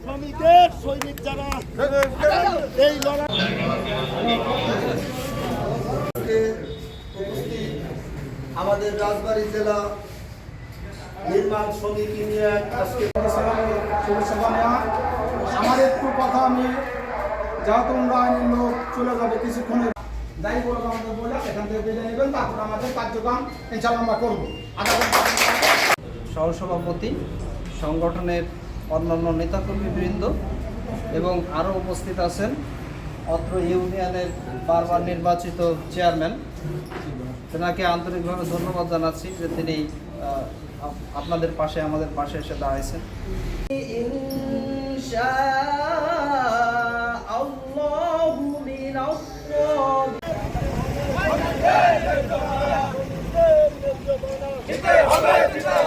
শ্রমিকের সৈনিক যারা এই লড়াই আমাদের রাজবাড়ী জেলা নির্মাণ শ্রমিক ইউনিয়ন আমার একটু কথা আমি যা তোমরা আইনের লোক চলে যাবে কিছুক্ষণে যাই বলব আমাদের বলে এখান থেকে বেরিয়ে নেবেন তারপর আমাদের কার্যক্রম ইনশাল্লাহ আমরা করব। আগামী সহসভাপতি সংগঠনের অন্যান্য নেতাকর্মীবৃন্দ এবং আরও উপস্থিত আছেন। অত্র ইউনিয়নের বারবার নির্বাচিত চেয়ারম্যান। তেনাকে আন্তরিকভাবে ধন্যবাদ জানাচ্ছি যে তিনি আপনাদের পাশে, আমাদের পাশে এসে দাঁড়াইছেন। হবে